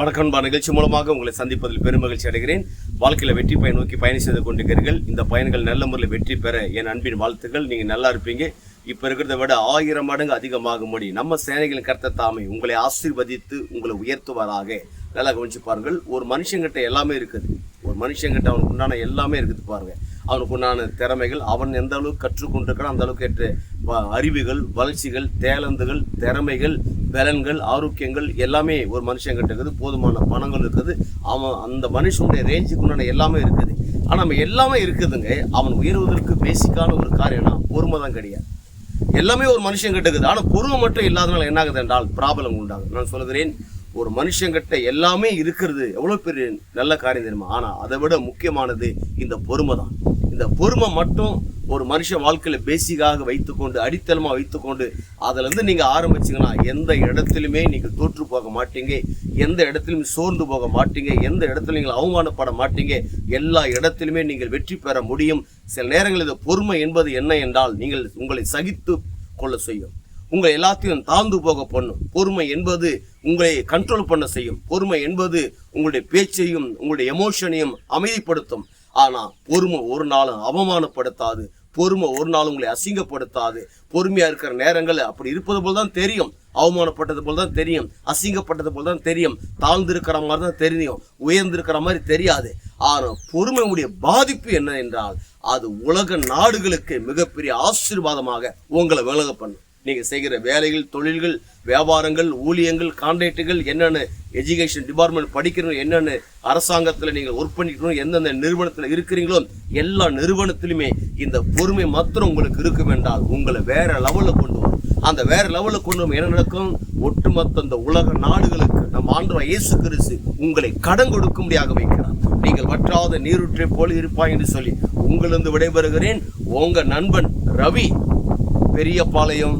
வணக்கம்பா நிகழ்ச்சி மூலமாக உங்களை சந்திப்பதில் பெருமகிழ்ச்சி அடைகிறேன். வாழ்க்கையில் வெற்றி பயன் நோக்கி பயணம் செய்து கொண்டிருக்கிறீர்கள். இந்த பயன்கள் நல்ல முறையில் வெற்றி பெற என் அன்பின் வாழ்த்துக்கள். நீங்கள் நல்லா இருப்பீங்க. இப்போ இருக்கிறத விட ஆயிரம் மடங்கு அதிகமாகும்படி நம்ம சேனைகளின் கருத்த தாமை உங்களை ஆசீர்வதித்து உங்களை உயர்த்துவாராக. நல்லா கவனிச்சு பாருங்கள். ஒரு மனுஷங்கிட்ட எல்லாமே இருக்குது. ஒரு மனுஷங்கிட்ட அவனுக்கு உண்டான எல்லாமே இருக்குது பாருங்கள் அவனுக்கு உண்டான திறமைகள் அவன் எந்த அளவுக்கு கற்றுக்கொண்டிருக்கானோ அந்த அளவுக்கு ஏற்ற வ- அறிவுகள் வளர்ச்சிகள் தேலந்துகள் திறமைகள் பலன்கள் ஆரோக்கியங்கள் எல்லாமே ஒரு மனுஷங்கிட்ட இருக்குது. போதுமான பணங்கள் இருக்குது. அவன் அந்த மனுஷனுடைய ரேஞ்சுக்கு உண்டான எல்லாமே இருக்குது. ஆனால் நம்ம எல்லாமே இருக்குதுங்க. அவன் உயர்வதற்கு பேசிக்கான ஒரு காரியம்னா பொறுமை தான் கிடையாது. எல்லாமே ஒரு மனுஷங்கிட்ட இருக்குது. ஆனால் பொறுமை மட்டும் இல்லாதனால என்ன ஆகுது என்றால் ப்ராப்ளம் உண்டாகும் நான் சொல்கிறேன் ஒரு மனுஷங்கிட்ட எல்லாமே இருக்கிறது எவ்வளோ பெரிய நல்ல காரியம் தெரியுமா? ஆனால் அதை விட முக்கியமானது இந்த பொறுமை தான். இந்த பொறுமை மட்டும் ஒரு மனுஷன் வாழ்க்கையில பேசிக்காக வைத்துக்கொண்டு அடித்தளமாக வைத்துக்கொண்டு அதுலேருந்து நீங்கள் ஆரம்பிச்சீங்கன்னா எந்த இடத்துலையுமே நீங்கள் தோற்று போக மாட்டீங்க. எந்த இடத்துலையும் சோர்ந்து போக மாட்டீங்க. எந்த இடத்துல நீங்கள் அவமானப்பட மாட்டீங்க. எல்லா இடத்திலுமே நீங்கள் வெற்றி பெற முடியும். சில நேரங்களில் இந்த பொறுமை என்பது என்ன என்றால் நீங்கள் உங்களை சகித்து கொள்ள செய்யும். உங்களை எல்லாத்தையும் தாழ்ந்து போக பண்ணும். பொறுமை என்பது உங்களை கண்ட்ரோல் பண்ண செய்யும். பொறுமை என்பது உங்களுடைய பேச்சையும் உங்களுடைய எமோஷனையும் அமைதிப்படுத்தும். ஆனா பொறுமை ஒரு நாளும் அவமானப்படுத்தாது. பொறுமை ஒரு நாள் உங்களை அசிங்கப்படுத்தாது. பொறுமையா இருக்கிற நேரங்கள் அப்படி இருப்பது போல தான் தெரியும். அவமானப்பட்டது போல தான் தெரியும். அசிங்கப்பட்டது போல தான் தெரியும். தாழ்ந்திருக்கிற மாதிரி தான் தெரியும். உயர்ந்திருக்கிற மாதிரி தெரியாது. ஆனால் பொறுமையுடைய பாதிப்பு என்ன என்றால் அது உலக நாடுகளுக்கு மிகப்பெரிய ஆசீர்வாதமாக உங்களை விலக பண்ணும். நீங்கள் செய்கிற வேலைகள் தொழில்கள் வியாபாரங்கள் ஊழியங்கள் கான்ட்ராக்டுகள் என்னென்ன எஜுகேஷன் டிபார்ட்மெண்ட் படிக்கிறோம் என்னென்ன அரசாங்கத்தில் நீங்கள் ஒர்க் பண்ணிக்கணும் எந்தெந்த நிறுவனத்தில் இருக்கிறீங்களோ எல்லா நிறுவனத்திலுமே இந்த பொறுமை மாத்திரம் உங்களுக்கு இருக்கும் என்றால் உங்களை வேற லெவலில் கொண்டு வரும். அந்த வேற லெவலில் கொண்டு வரும் என்ன நடக்கும்? ஒட்டுமொத்த இந்த உலக நாடுகளுக்கு நம் ஆண்டவர் இயேசு கிறிஸ்து உங்களை கடன் கொடுக்கும்படியாக வைக்கிறார். நீங்கள் வற்றாத நீருற்றை போல இருப்பாய் என்று சொல்லி உங்களிருந்து விடைபெறுகிறேன். உங்க நண்பன் ரவி பெரியபாளையம்.